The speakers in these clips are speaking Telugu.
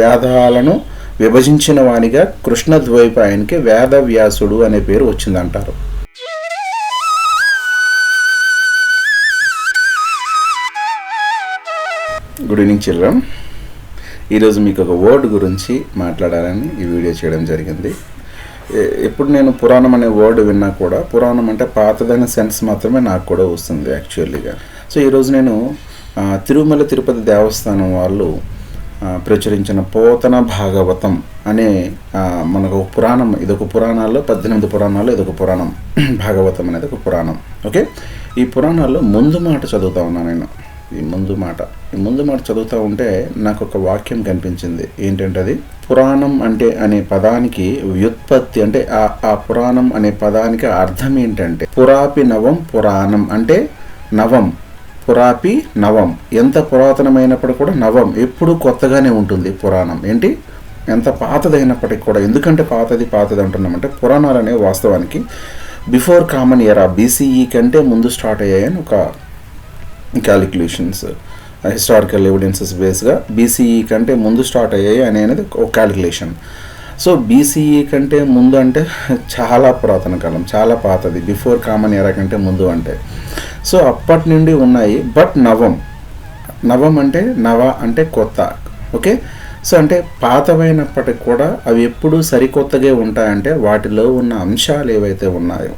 వేదాలను విభజించిన వానిగా కృష్ణద్వైపాయనికి వేదవ్యాసుడు అనే పేరు వచ్చిందంటారు. గుడ్ ఈవినింగ్ చిల్డ్రన్ ఈరోజు మీకు ఒక వర్డ్ గురించి మాట్లాడాలని ఈ వీడియో చేయడం జరిగింది. ఎప్పుడు నేను పురాణం అనే వర్డ్ విన్నా కూడా పురాణం అంటే పాతదైన సెన్స్ మాత్రమే నాకు కూడా వస్తుంది యాక్చువల్లీగా సో ఈరోజు నేను తిరుమల తిరుపతి దేవస్థానం వాళ్ళు ప్రచురించిన పోతన భాగవతం అనే మనకు పురాణం ఇదొక పురాణాల్లో పద్దెనిమిది పురాణాల్లో ఇదొక పురాణం భాగవతం అనేది ఒక పురాణం. ఓకే? ఈ పురాణాల్లో ముందు మాట చదువుతా ఉన్నాను నేను. ఈ ముందు మాట. ఈ ముందు మాట చదువుతూ ఉంటే నాకు ఒక వాక్యం కనిపించింది. ఏంటంటే అది? పురాణం అంటే అనే పదానికి వ్యుత్పత్తి అంటే ఆ ఆ పురాణం అనే పదానికి అర్థం ఏంటంటే పురాపి నవం పురాణం అంటే నవం. పురాపి నవం. ఎంత పురాతనమైనప్పుడు కూడా నవం. ఎప్పుడూ కొత్తగానే ఉంటుంది పురాణం. ఏంటి? ఎంత పాతదైనప్పటికి కూడా. ఎందుకంటే పాతది పాతది అంటున్నామంటే పురాణాలు అనేవి వాస్తవానికి బిఫోర్ కామన్ ఎరా బీసీఈ కంటే ముందు స్టార్ట్ అయ్యాయని ఒక క్యాలిక్యులేషన్స్ హిస్టారికల్ ఎవిడెన్సెస్ బేస్గా బీసీఈ కంటే ముందు స్టార్ట్ అయ్యాయి అనేది ఒక క్యాలిక్యులేషన్ సో బీసీఈ కంటే ముందు అంటే చాలా పురాతన కాలం చాలా పాతది. బిఫోర్ కామన్ ఎరా కంటే ముందు అంటే. సో అప్పటి నుండి ఉన్నాయి బట్ నవం. నవం అంటే నవ అంటే కొత్త ఓకే? సో అంటే పాతవైనప్పటికి కూడా అవి ఎప్పుడూ సరికొత్తగా ఉంటాయంటే వాటిలో ఉన్న అంశాలు ఏవైతే ఉన్నాయో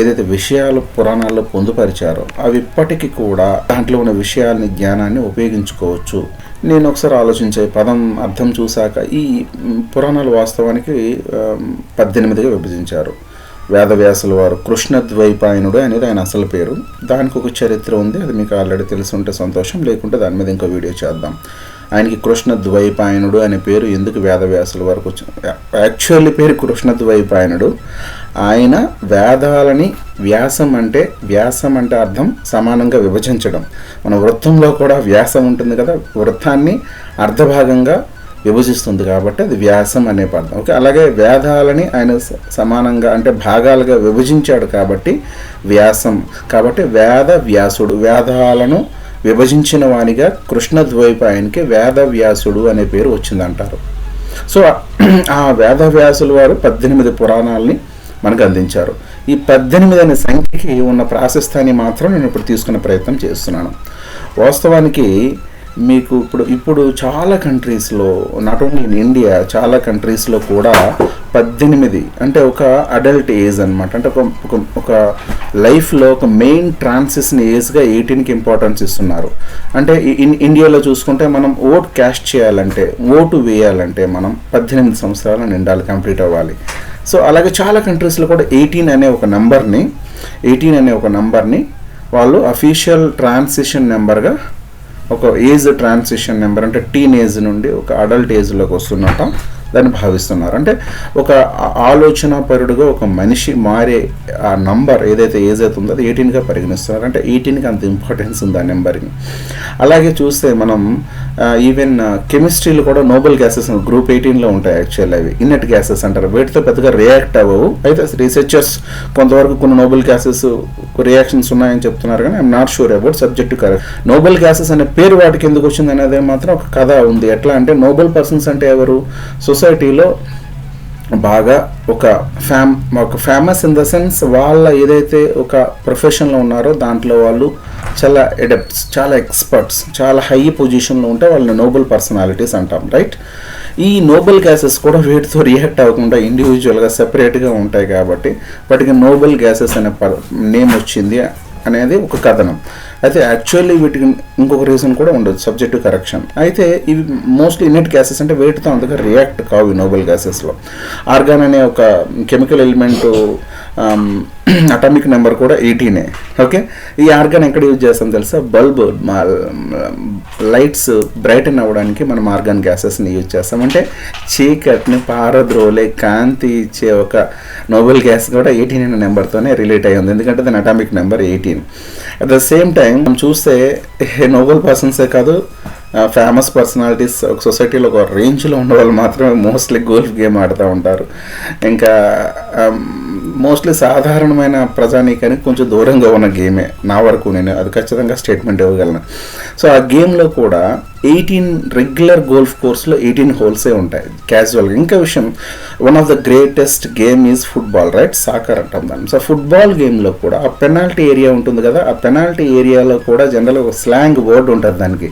ఏదైతే విషయాలు పురాణాల్లో పొందుపరిచారో అవి ఇప్పటికీ కూడా దాంట్లో ఉన్న విషయాల్ని జ్ఞానాన్ని ఉపయోగించుకోవచ్చు. నేను ఒకసారి ఆలోచించే పదం అర్థం చూశాక ఈ పురాణాలు వాస్తవానికి పద్దెనిమిదిగా విభజించారు. వేదవ్యాసుల వారు కృష్ణద్వైపాయనుడు అనేది ఆయన అసలు పేరు. దానికి ఒక చరిత్ర ఉంది అది మీకు ఆల్రెడీ తెలిసి ఉంటే సంతోషం లేకుంటే దాని మీద ఇంకో వీడియో చేద్దాం. ఆయనకి కృష్ణద్వైపాయనుడు అనే పేరు ఎందుకు వేదవ్యాసుల వరకు యాక్చువల్లీ పేరు కృష్ణద్వైపాయనుడు. ఆయన వేదాలని వ్యాసం అంటే వ్యాసం అంటే అర్థం సమానంగా విభజించడం. మన వృత్తంలో కూడా వ్యాసం ఉంటుంది కదా వృత్తాన్ని అర్ధభాగంగా విభజిస్తుంది కాబట్టి అది వ్యాసం అనే పదం. ఓకే? అలాగే వేదాలని ఆయన స- సమానంగా అంటే భాగాలుగా విభజించాడు కాబట్టి వ్యాసం. కాబట్టి వేద వ్యాసుడు వేదాలను విభజించిన వానిగా కృష్ణద్వైపాయనికి వేద వ్యాసుడు అనే పేరు వచ్చిందంటారు. సో ఆ వేదవ్యాసుల వారు పద్దెనిమిది పురాణాలని మనకు అందించారు. ఈ పద్దెనిమిది అనే సంఖ్యకి ఉన్న ప్రాశస్తాన్ని మాత్రం నేను ఇప్పుడు తీసుకునే ప్రయత్నం చేస్తున్నాను. వాస్తవానికి మీకు ఇప్పుడు ఇప్పుడు చాలా కంట్రీస్లో నాట్ ఓన్లీ ఇన్ ఇండియా చాలా కంట్రీస్లో కూడా పద్దెనిమిది అంటే ఒక అడల్ట్ ఏజ్ అనమాట అంటే ఒక ఒక లైఫ్లో ఒక మెయిన్ ట్రాన్సిషన్ ఏజ్గా ఎయిటీన్కి ఇంపార్టెన్స్ ఇస్తున్నారు. అంటే ఇన్ ఇండియాలో చూసుకుంటే మనం ఓట్ క్యాష్ చేయాలంటే ఓటు వేయాలంటే మనం పద్దెనిమిది సంవత్సరాలు నిండాలి కంప్లీట్ అవ్వాలి. సో అలాగే చాలా కంట్రీస్లో కూడా ఎయిటీన్ అనే ఒక నెంబర్ని ఎయిటీన్ అనే ఒక నెంబర్ని వాళ్ళు అఫీషియల్ ట్రాన్సిషన్ నెంబర్గా ఒక ఏజ్ ట్రాన్సిషన్ నెంబర్ అంటే టీన్ ఏజ్ నుండి ఒక అడల్ట్ ఏజ్లోకి వస్తున్నట్ట దాన్ని భావిస్తున్నారు. అంటే ఒక ఆలోచన పరుడుగా ఒక మనిషి మారే ఆ నంబర్ ఏదైతే ఏజ్ అయితే ఉందో అది ఎయిటీన్గా పరిగణిస్తున్నారు. అంటే ఎయిటీన్కి అంత ఇంపార్టెన్స్ ఉంది ఆ నెంబర్కి అలాగే చూస్తే మనం Uh, ఈవెన్ కెమిస్ట్రీలో uh, కూడా నోబెల్ గ్యాసెస్ గ్రూప్ ఎయిటీన్లో ఉంటాయి యాక్చువల్ అవి. ఇన్నెట్ గ్యాసెస్ అంటారు. వీటితో పెద్దగా రియాక్ట్ అవ్వవు. అయితే రీసెర్చర్స్ కొంతవరకు కొన్ని నోబెల్ గ్యాసెస్ రియాక్షన్స్ ఉన్నాయని చెప్తున్నారు కానీ I'm not sure about subject correct noble gases అనే పేరు వాటికి ఎందుకు వచ్చింది అనేది మాత్రం ఒక కథ ఉంది. ఎట్లా అంటే నోబెల్ పర్సన్స్ అంటే ఎవరు? సొసైటీలో బాగా ఒక ఫ్యామ్ ఒక ఫేమస్ ఇన్ ద సెన్స్ వాళ్ళ ఏదైతే ఒక ప్రొఫెషన్లో ఉన్నారో దాంట్లో వాళ్ళు చాలా ఎడెప్ట్స్ చాలా ఎక్స్పర్ట్స్ చాలా హై పొజిషన్లో ఉంటే వాళ్ళని నోబెల్ పర్సనాలిటీస్ అంటాం రైట్ ఈ నోబెల్ గ్యాసెస్ కూడా వీటితో రియాక్ట్ అవ్వకుండా ఇండివిజువల్గా సెపరేట్గా ఉంటాయి కాబట్టి వాటికి నోబెల్ గ్యాసెస్ అనే నేమ్ వచ్చింది అనేది ఒక కథనం. అయితే యాక్చువల్లీ వీటికి ఇంకొక రీజన్ కూడా ఉండదు సబ్జెక్టు కరెక్షన్ అయితే ఇవి మోస్ట్లీ ఇన్నెట్ గ్యాసెస్ అంటే వేటితో అంతగా రియాక్ట్ కావు ఈ నోబెల్ గ్యాసెస్లో ఆర్గాన్ అనే ఒక chemical element Um, atomic number కూడా ఎయిటీనే ఓకే ఈ ఆర్గాన్ ఎక్కడ యూజ్ చేస్తాం తెలుసా? బల్బ్ లైట్స్ బ్రైటన్ అవ్వడానికి మనం ఆర్గాన్ గ్యాసెస్ని యూజ్ చేస్తాం. అంటే చీకటిని పారద్రోలే కాంతి ఇచ్చే ఒక నోబెల్ గ్యాస్ కూడా ఎయిటీన్ అనే నెంబర్తోనే రిలేట్ అయ్యింది ఎందుకంటే దాని atomic number eighteen at the same time మనం చూస్తే నోబెల్ పర్సన్సే కాదు ఫేమస్ పర్సనాలిటీస్ ఒక సొసైటీలో ఒక రేంజ్లో ఉన్న వాళ్ళు మాత్రమే మోస్ట్లీ గోల్ఫ్ గేమ్ ఆడుతూ ఉంటారు. ఇంకా um, మోస్ట్లీ సాధారణమైన ప్రజానీకానికి కొంచెం దూరంగా ఉన్న గేమే నా వరకు నేను అది ఖచ్చితంగా స్టేట్మెంట్ ఇవ్వగలను. సో ఆ గేమ్లో కూడా ఎయిటీన్ రెగ్యులర్ గోల్ఫ్ కోర్స్లో ఎయిటీన్ హోల్సే ఉంటాయి క్యాజువల్గా ఇంకా విషయం one of the greatest game is football right soccer అంటాం దాన్ని. సో ఫుట్బాల్ గేమ్లో కూడా ఆ పెనాల్టీ ఏరియా ఉంటుంది కదా ఆ పెనాల్టీ ఏరియాలో కూడా జనరల్గా ఒక స్లాంగ్ వర్డ్ ఉంటుంది దానికి.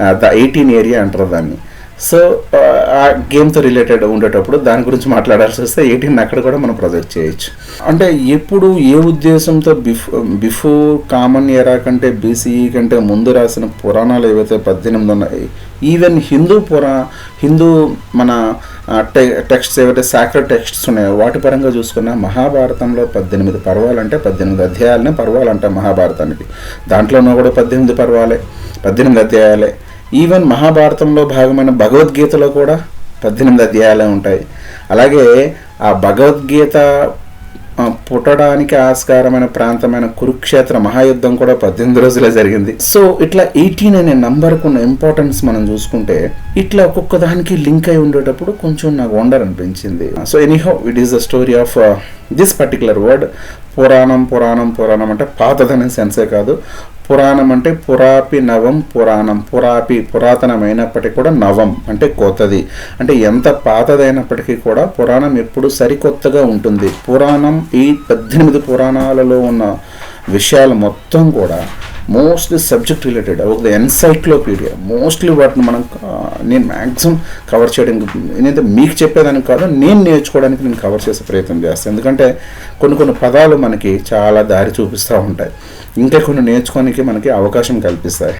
ద ఎయిటీన్ ఏరియా అంటారు దాన్ని. సో ఆ గేమ్తో రిలేటెడ్ ఉండేటప్పుడు దాని గురించి మాట్లాడాల్సి వస్తే ఎయిటీన్ అక్కడ కూడా మనం ప్రొజెక్ట్ చేయొచ్చు. అంటే ఎప్పుడు ఏ ఉద్దేశంతో బిఫో బిఫోర్ కామన్ ఎరా కంటే బీసీఈ కంటే ముందు రాసిన పురాణాలు ఏవైతే పద్దెనిమిది ఉన్నాయి ఈవెన్ హిందూ పురా హిందూ మన టె టెక్స్ట్స్ ఏవైతే సాక్రెడ్ టెక్స్ట్స్ ఉన్నాయో వాటి పరంగా చూసుకున్న మహాభారతంలో పద్దెనిమిది పర్వాలంటే పద్దెనిమిది అధ్యాయాలనే పర్వాలు మహాభారతానికి. దాంట్లోనూ కూడా పద్దెనిమిది పర్వాలే పద్దెనిమిది అధ్యాయాలే. ఈవెన్ మహాభారతంలో భాగమైన భగవద్గీతలో కూడా పద్దెనిమిది అధ్యాయాలే ఉంటాయి. అలాగే ఆ భగవద్గీత పుట్టడానికి ఆస్కారమైన ప్రాంతమైన కురుక్షేత్ర మహాయుద్ధం కూడా పద్దెనిమిది రోజులే జరిగింది. సో ఇట్లా ఎయిటీన్ అనే నంబర్కు ఉన్న ఇంపార్టెన్స్ మనం చూసుకుంటే ఇట్లా ఒక్కొక్క దానికి లింక్ అయి ఉండేటప్పుడు కొంచెం నాకు వండర్ అనిపించింది. So anyhow it is the story of this particular word పురాణం పురాణం పురాణం అంటే పాతదనే సెన్సే కాదు. పురాణం అంటే పురాపి నవం పురాణం. పురాపి పురాతనమైనప్పటికీ కూడా నవం అంటే కొత్తది. అంటే ఎంత పాతదైనప్పటికీ కూడా పురాణం ఎప్పుడు సరికొత్తగా ఉంటుంది. పురాణం ఈ పద్దెనిమిది పురాణాలలో ఉన్న విషయాలు మొత్తం కూడా మోస్ట్లీ సబ్జెక్ట్ రిలేటెడ్ ఒక ఎన్సైక్లోపీడియా మోస్ట్లీ వాటిని మనం నేను మ్యాక్సిమం కవర్ చేయడానికి నేనైతే మీకు చెప్పేదానికి కాదు నేను నేర్చుకోవడానికి నేను కవర్ చేసే ప్రయత్నం చేస్తాను. ఎందుకంటే కొన్ని కొన్ని పదాలు మనకి చాలా దారి చూపిస్తూ ఉంటాయి. ఇంకా కొన్ని నేర్చుకోనికి మనకి అవకాశం కల్పిస్తాయి.